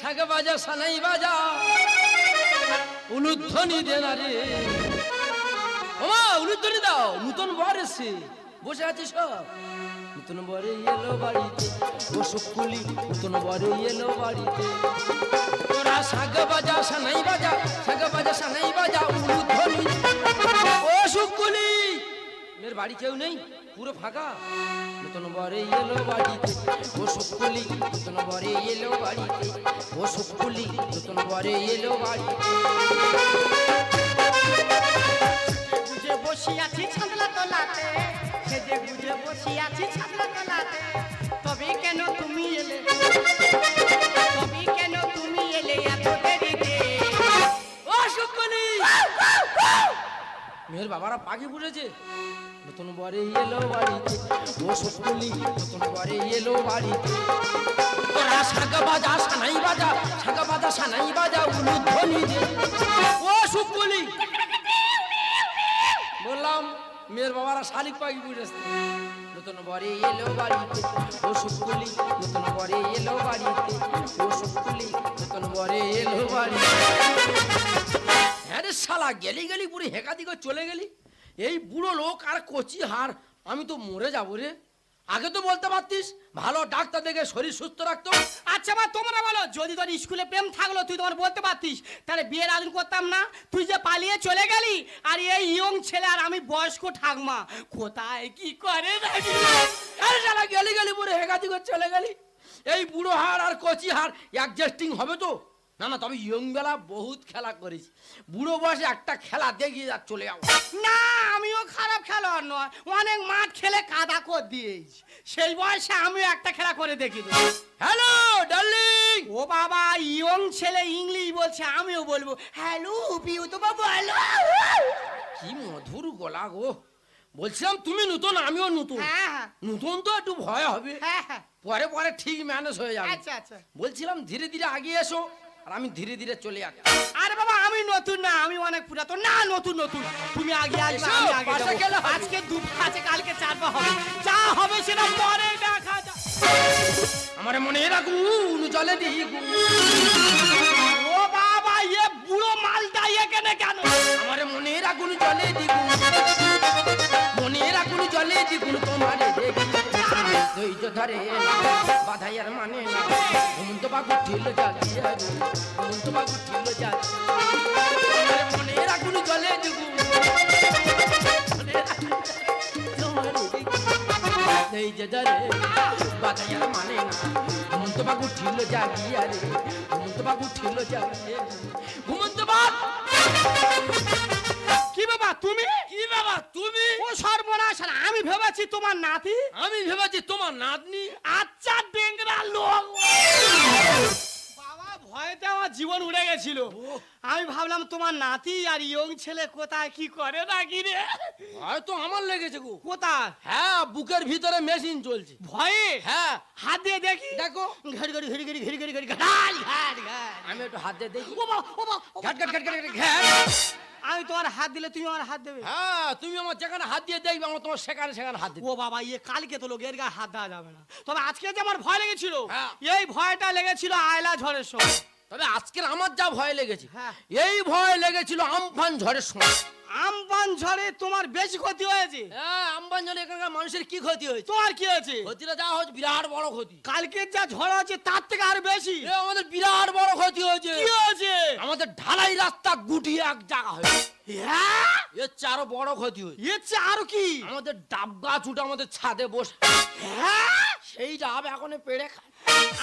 শাঁখ বাজা, সানাই বাজা। উলুধ্বনি দে রে। ওমা, উলুধ্বনি দাও, নতুন বর এসছে। বসে আছিস সব? নতুন বরে এলো বাড়িতে ও সুকুলি নতুন বরে এলো বাড়িতে। তোরা শাঁখ বাজা, সানাই বাজা শাঁখ বাজা, সানাই বাজা, উলুধ্বনি। ও সুকুলি মেয়ের বাড়ি কেউ নেই? পুরো ফাঁকা? নতুন বরে এলো বাড়িতে, ও সুকুলি, নতুন বরে এলো বাড়িতে, ও সুকুলি, নতুন বরে এলো বাড়িতে। বুঝে বসি আছি তলাতে সেজে বুঝে বসি আছি ছাদলা বাবারা, পাখি ফুটেছে? নতুন বরে এলো বাড়িতে, ও সুকুলি, নতুন বরে এলো বাড়িতে। তোরা শাঁখা বাজা, সানাই বাজা, শাঁখা বাজা, সানাই বাজা, উলুধ্বনি দে। ও সুকুলি! বললাম, মেয়ের বাবারা শালিক পাখি ফুটেছে। নতুন বরে এলো বাড়িতে, ও সুকুলি, নতুন বরে এলো বাড়িতে। ও সুকুলি, নতুন বরে এলো বাড়িতে। গেলি গেলি পুরো হেঁকা দিকে চলে গেলি? এই বুড়ো লোক আর কচি হার আমি তো মরে যাব রে। আগে তো বলতে পারতিস ভালো ডাক্তার দেখে শরীর সুস্থ রাখতো। আচ্ছা মা তোমরা বলো যদি তোর স্কুলে প্রেম থাকল তুই তোমার বলতে পারতিস তাহলে বিয়ের আয়োজন করতাম না? তুই যে পালিয়ে চলে গেলি আর এই ইয়ং ছেলে আর আমি বয়স্ক ঠাকমা কোথায় কি করে আরে গেলি গেলি পুরো হেঁকা দিকে চলে গেলি। এই বুড়ো হার আর কচি হার অ্যাডজাস্টিং হবে তো? না না তবে ইয়ং বেলা বহুত খেলা করিস। বুড়ো বয়সে একটা খেলা দেখি আর চলে যাব না আমিও খারাপ খেলোয়াড় নয় অনেক মাঠ খেলে কাদা কর দিয়েছি সেই বয়সে আমিও একটা খেলা করে দেখি হ্যালো ডার্লিং! ও বাবা ইয়ং ছেলে ইংলিশ বলছে আমিও বলব হ্যালো পিউ তো বাবু হ্যালো কি মধুর গলা গো। বলছিলাম তুমি নতুন আমিও নতুন। হ্যাঁ হ্যাঁ। নতুন তো একটু ভয় হবে। হ্যাঁ হ্যাঁ। পরে পরে ঠিক ম্যানেজ হয়ে যাবে। আচ্ছা আচ্ছা। বলছিলাম ধীরে ধীরে আগিয়ে এসো। আর আমি ধীরে ধীরে চলে যাচ্ছি আরে বাবা আমি নতুন না আমি অনেক পুরাতন। না নতুন নতুন। তুমি আগে আসবে আমি আগে যাব। আজকে দু আছে কালকে চারবা হবে। যা হবে সেটা পরে দেখা যাবে আমার মনে রাখুন জলে দিগুন ও বাবা এ বুড়ো মালটা এখানে কেন? আমার মনে রাখুন জলে দিগুন মনে রাখুন জলে দিগুন তোমার ধৈর্য ধরে বাধাই আর মানে না। ঘুমন্ত বাবু ঠিল যাচ্ছি ঘুমন্ত বাবু ঠিল যাচ্ছি আমার মনে রাখুন জলে তোমার ধৈর্য ধরে বাধাই আর মানে না। ঘুমন্ত বাবু ঠিল জাগিয়া রে ঘুমন্ত বাবু ঠিল জাগিয়া ঘুমন্ত বাবু বাবা তুমি কি বাবা তুমি ও সর্বনাশ আমি ভেবেছি তোমার নাতি আমি ভেবেছি তোমার নাতনি আচ্ছা ডেংরা লোক বাবা ভয়তে আমার জীবন উড়ে গেছিল আমি ভাবলাম তোমার নাতি আর ইয়ং ছেলে কোথায় কি করে নাকি রে হয়তো আমার লেগেছে গো কোথায় হ্যাঁ বুকের ভিতরে মেশিন চলছে ভয়ে হ্যাঁ হাত দিয়ে দেখি দেখো ঘড়ি ঘড়ি ঘড়ি ঘড়ি ঘড়ি ঘড়ি ঘড়ি আমি একটু হাত দিয়ে দেখি ও ও ঘাট ঘাট ঘাট ঘাট ঘাট। আমি তোমার হাত দিলে তুমি আমার হাত দেবে। হ্যাঁ তুমি আমার যেখানে হাত দিয়ে দেখবে আমার তোমার সেখানে সেখানে হাত দিবে। ও বাবা ইয়ে কালকে তো লোকের গায়ে হাত দেওয়া যাবে না। তবে আজকে যে আমার ভয় লেগেছিল হ্যাঁ। এই ভয়টা লেগেছিল আয়লা ঝড়ের সময়। তবে আজকের আমার যা ভয় লেগেছে হ্যাঁ। এই ভয় লেগেছিল আমফান ঝড়ের সময়। আমপান ঝড়ে তোমার বেশি ক্ষতি হয়েছে? হ্যাঁ আমফান ঝড়ে এখানকার মানুষের কি ক্ষতি হয়েছে? তোমার কি হয়েছে? ক্ষতিটা যা হচ্ছে বিরাট বড় ক্ষতি। কালকে যা ঝড় আছে তার থেকে আর বেশি। আমাদের বিরাট বড় ক্ষতি হয়েছে। কি হয়েছে? আমাদের ঢালাই রাস্তা গুটিয়ে এক জায়গা হয়েছে। হ্যাঁ? এর চেয়ে আরও বড় ক্ষতি হয়েছে। এর চেয়ে আরও কি? আমাদের ডাব গাছ উঠে আমাদের ছাদে বসে। হ্যাঁ? সেই ডাব এখন পেড়ে খায়।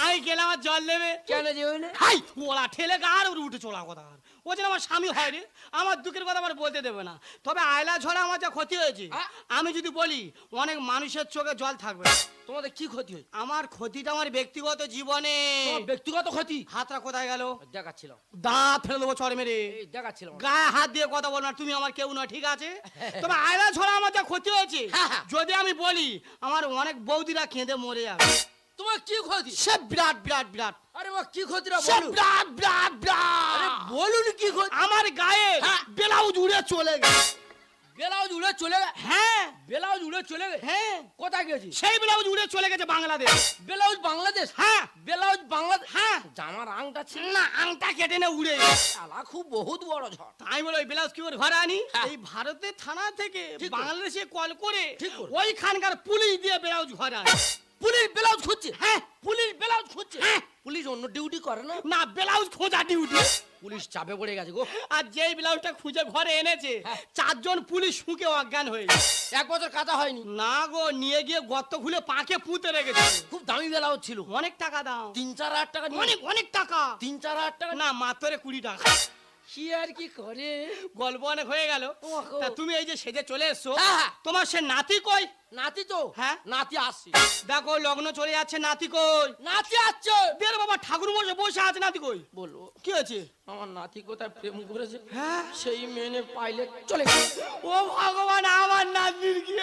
আমি গেলাম আর জল নেবে কেন যে হইলে হাই ওলা ঠেলে গার ওর উঠে চলা কথা আর। ও যেন আমার স্বামী হয় রে আমার দুঃখের কথা আমার বলতে দেবে না তবে আয়লা ঝড়ে আমার যা ক্ষতি হয়েছে আমি যদি বলি অনেক মানুষের চোখে জল থাকবে তোমাদের কি ক্ষতি হয়েছে আমার ক্ষতিটা আমার ব্যক্তিগত জীবনে ব্যক্তিগত ক্ষতি হাতটা কোথায় গেল দেখাচ্ছিলাম দাঁত ফেলে দেবো চড় মেরে এই দেখাচ্ছিলাম গায়ে হাত দিয়ে কথা বল না তুমি আমার কেউ না ঠিক আছে তবে আয়লা ঝড়ে আমার যা ক্ষতি হয়েছে হ্যাঁ, হ্যাঁ। যদি আমি বলি আমার অনেক বৌদিরা কেঁদে মরে যাবে তোমার কি ক্ষতি? সে বিরাট বিরাট বিরাট। আরে মা কি ক্ষতিটা সে বলুন বিরাট বিরাট আরে বিরাট বলুন কি ক্ষতি? আমার গায়ে হ্যাঁ। ব্লাউজ উড়ে চলে গেছে। ব্লাউজ উড়ে চলে গে হ্যাঁ। ব্লাউজ উড়ে চলে গে হ্যাঁ। কোথায় গেছি সেই ব্লাউজ উড়ে চলে গেছে বাংলাদেশ। ব্লাউজ বাংলাদেশ? হ্যাঁ। ব্লাউজ বাংলাদেশ? হ্যাঁ। জামার আংটা ছিল না আংটা কেটে না উড়ে। গেছে। শালা খুব বহুত বড় ঝড়। তাই বলে ওই ব্লাউজ কি করে ঘরে আনি? হ্যাঁ। এই ভারতের থানা থেকে ঠিক করে। বাংলাদেশে কল করে ঠিক করে। ওইখানকার পুলিশ দিয়ে ব্লাউজ ঘরে আনে। পুলিশ ব্লাউজ খুঁজছে। হ্যাঁ। পুলিশ ব্লাউজ খুঁজছে। হ্যাঁ। পুলিশ অন্য ডিউটি করে না? না ব্লাউজ খোঁজা ডিউটি পুলিশ চাপে পড়ে গেছে গো। আর যেই ব্লাউজটা খুঁজে ঘরে এনেছে হ্যাঁ। চারজন পুলিশ শুকে অজ্ঞান হয়ে গেছে। এক বছর কাটা হয়নি। না গো নিয়ে গিয়ে গর্ত খুলে পাকে পুঁতে রেখেছে। খুব দামি ব্লাউজ ছিল। অনেক টাকা দাও। তিন চার হাজার টাকা অনেক অনেক টাকা। তিন চার হাজার টাকা না মাত্র কুড়ি টাকা। কি আর কি করে? গল্প অনেক হয়ে গেল। তা তুমি এই যে সেজে চলে এসছো হ্যাঁ, হ্যাঁ। তোমার সে নাতি কই? নাতি তো। হ্যাঁ। নাতি আসছে। দেখো লগ্ন চলে যাচ্ছে নাতি কই? নাতি আসছে। দের বাবা ঠাকুর বসে বসে আছে নাতি কই? বলব। কি হয়েছে? আমার নাতি কোথায় প্রেম করেছে? হ্যাঁ? সেই মেনে পাইলে চলে গেছে। ও ভগবান আমার নাতির কি?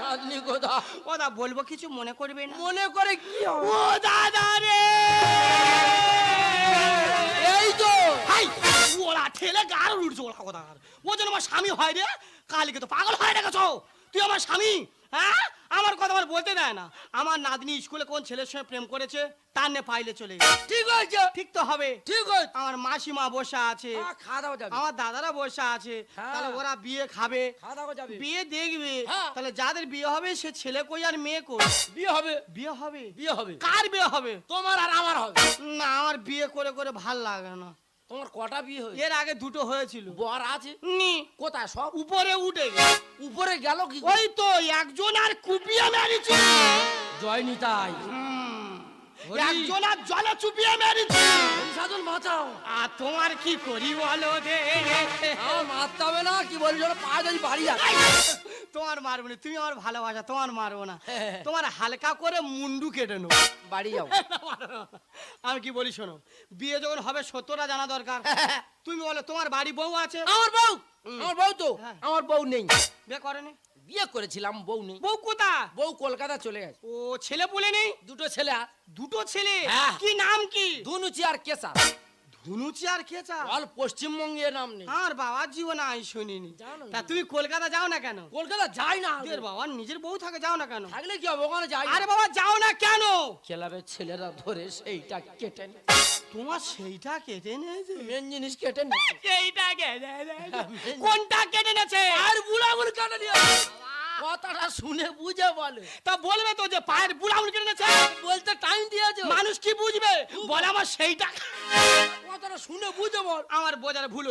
নাতনি কোথা ওদা বলব কিছু মনে করবে না? মনে করে কি? ও দাদা রে! এই তো। হাই, ওরা ঠেলে গার উঠছে ওরা কথা ও যেন আমার স্বামী হয় রে, কালকে তো পাগল হয়ে রেখেছো তুই আমার স্বামী? হ্যাঁ? আমার কথা আমার বলতে দেয় না। আমার নাতনি স্কুলে কোন ছেলের সঙ্গে প্রেম করেছে তার নে পাইলে চলে ঠিক হয়েছে। ঠিক তো হবে। ঠিক হয়েছে। আমার মাসিমা বসে আছে। খাওয়া দাওয়া যাবে। আমার দাদারা বসে আছে। হ্যাঁ। তাহলে ওরা বিয়ে খাবে। খাওয়া দাওয়া যাবে। বিয়ে দেখবে। হ্যাঁ। তাহলে যাদের বিয়ে হবে সে ছেলে কই আর মেয়ে কই? বিয়ে হবে। বিয়ে হবে। বিয়ে হবে। কার বিয়ে হবে? তোমার আর আমার হবে। না আমার বিয়ে করে করে ভালো লাগে না। তোমার কটা বিয়ে হয়েছে? এর আগে দুটো হয়েছিল। বর আছে? নি। কোথায়? সব? উপরে উঠে। উপরে গেল কি ওই তো একজন আর কুপিয়ে মেরেছে। জয় নিতাই একজন আর জলে চুপিয়ে মেরেছে। সাধন বাঁচাও। আর তোমার কি করি বলো দে। মারতে হবে না কি বলি পা বাড়ি তোমার মারবো না তুমি আমার ভালোবাসা তোমার মারবো না। হ্যাঁ। তোমার হালকা করে মুন্ডু কেটে নেব। বাড়ি যাও। আমি কি বলি শোনো বিয়ে যখন হবে সত্যটা জানা দরকার। তুমি বলো তোমার বাড়ি বউ আছে? আমার বউ আমার বউ তো হ্যাঁ। আমার বউ নেই। বিয়ে করেনি? বিয়ে করেছিলাম বউ নেই। বউ কোথা বউ কলকাতা চলে গেছে। ও ছেলে বলে নেই? দুটো ছেলে। দুটো ছেলে? হ্যাঁ। কি নাম কি? ধুনুচি আর কেসা ধুনুচি আর খেচা অল পশ্চিমবঙ্গের নাম নেই। আর বাবার জীবন আমি শুনিনি। তা। তুমি কলকাতা যাও না কেন? কলকাতা যাই না। তোর বাবার নিজের বউ থাকে যাও না কেন? থাকলে কি হবে? ওখানে যাই আরে বাবা যাও না কেন? খেলাবে ছেলেরা ধরে সেইটা কেটে নে। তোমার সেইটা কেটে নিয়েছে। মেন জিনিস কেটে নে সেইটা কেটে নিয়েছে। কোনটা কেটে নেছে আর বুড়া বুড়ি কেটে নিয়ে কথাটা শুনে বুঝে বলে। তা বলবে তো যে পায়ের বুড়াউল কেটে নেছে বলতে টাইম দিয়েছে। মানুষ কি বুঝবে? বলে আমার সেইটা কথাটা শুনে বুঝে বল। আমার বোঝার ভুল